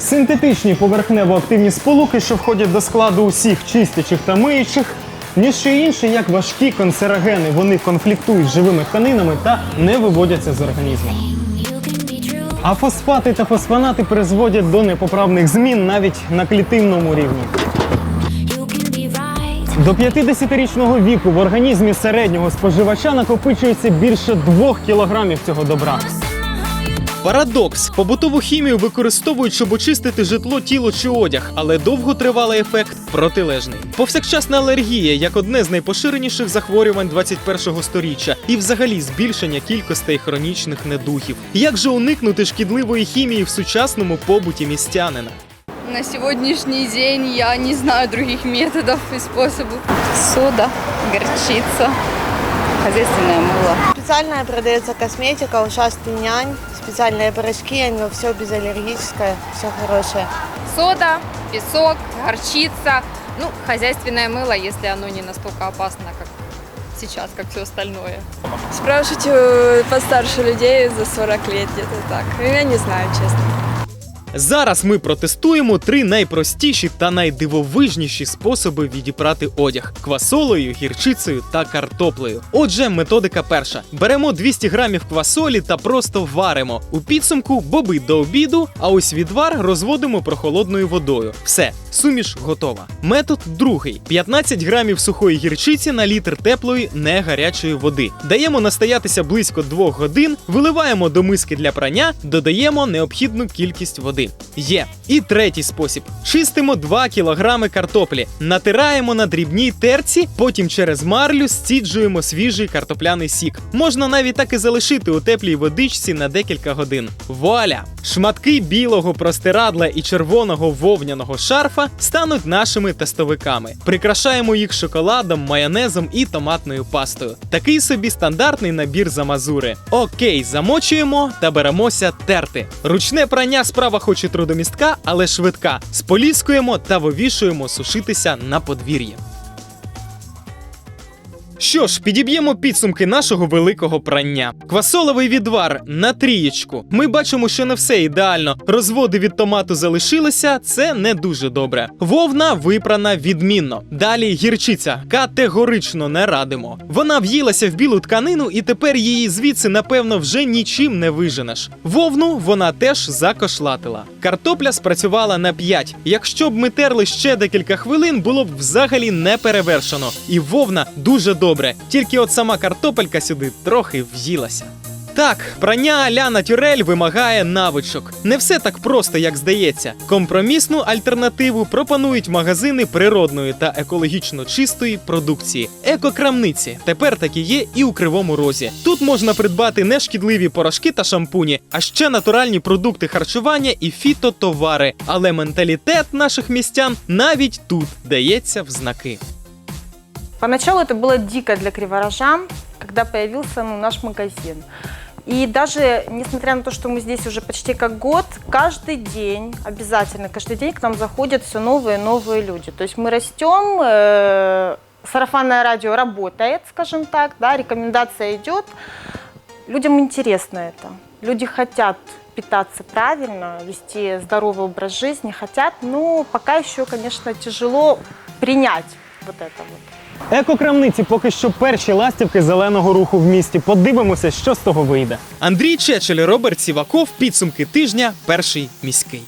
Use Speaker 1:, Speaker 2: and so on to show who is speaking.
Speaker 1: Синтетичні поверхнево-активні сполуки, що входять до складу усіх чистячих та миючих, ніщо інше, як важкі канцерогени. Вони конфліктують з живими тканинами та не виводяться з організму. А фосфати та фосфонати призводять до непоправних змін навіть на клітинному рівні. До 50-річного віку в організмі середнього споживача накопичується більше 2 кілограмів цього добра. Парадокс: побутову хімію використовують, щоб очистити житло, тіло чи одяг, але довготривалий ефект протилежний. Повсякчасна алергія як одне з найпоширеніших захворювань 21-го сторіччя, і взагалі збільшення кількостей хронічних недухів. Як же уникнути шкідливої хімії в сучасному побуті містянина?
Speaker 2: На сегодняшний день я не знаю других методов и способов. Сода, горчица, хозяйственное мыло.
Speaker 3: Специальная продается косметика, ушастый нянь, специальные порошки, но все безаллергическое, все хорошее.
Speaker 4: сода, песок, горчица, ну, хозяйственное мыло, если оно не настолько опасно, как сейчас, как все остальное.
Speaker 2: Спрашивать у постарше людей за 40 лет где-то так. Я не знаю, честно.
Speaker 1: Зараз ми протестуємо три найпростіші та найдивовижніші способи відіпрати одяг квасолою, гірчицею та картоплею. Отже, методика перша: беремо 200 грамів квасолі та просто варимо. У підсумку боби до обіду, а ось відвар розводимо прохолодною водою. Все, суміш готова. Метод другий: 15 грамів сухої гірчиці на літр теплої, не гарячої води. Даємо настоятися близько 2 годин, виливаємо до миски для прання, додаємо необхідну кількість води. Є. І третій спосіб: чистимо 2 кілограми картоплі, натираємо на дрібній терці, потім через марлю стіджуємо свіжий картопляний сік. Можна навіть так і залишити у теплій водичці на декілька годин. Вуаля! Шматки білого простирадла і червоного вовняного шарфа стануть нашими тестовиками. Прикрашаємо їх шоколадом, майонезом і томатною пастою. Такий собі стандартний набір замазури. Окей, замочуємо та беремося терти. Ручне прання справа хоч і трудомістка, але швидка. Споліскуємо та вивішуємо сушитися на подвір'ї. Що ж, підіб'ємо підсумки нашого великого прання. Квасоловий відвар на трієчку. Ми бачимо, що не все ідеально. Розводи від томату залишилися, це не дуже добре. Вовна випрана відмінно. Далі гірчиця категорично не радимо. Вона в'їлася в білу тканину, і тепер її звідси, напевно, вже нічим не виженеш. Вовну вона теж закошлатила. Картопля спрацювала на 5. Якщо б ми терли ще декілька хвилин, було б взагалі не перевершено. І вовна дуже добре. Тільки от сама картопелька сюди трохи в'їлася. Так, прання аля натюрель вимагає навичок. Не все так просто, як здається. Компромісну альтернативу пропонують магазини природної та екологічно чистої продукції. Екокрамниці тепер такі є і у кривому розі. Тут можна придбати нешкідливі порошки та шампуні, а ще натуральні продукти харчування і фітотовари. Але менталітет наших містян навіть тут дається в знаки.
Speaker 5: Поначалу это было дико для криворожан, когда появился ну, наш магазин. И даже несмотря на то, что мы здесь уже почти как год, каждый день, обязательно каждый день к нам заходят все новые и новые люди. То есть мы растем, э, сарафанное радио работает, скажем так, да, рекомендация идет. Людям интересно это. Люди хотят питаться правильно, вести здоровый образ жизни, хотят, но пока еще, конечно, тяжело принять вот это вот.
Speaker 1: Екокрамниці поки що перші ластівки зеленого руху в місті. Подивимося, що з того вийде. Андрій Чечель, Роберт Сіваков. Підсумки тижня. Перший міський.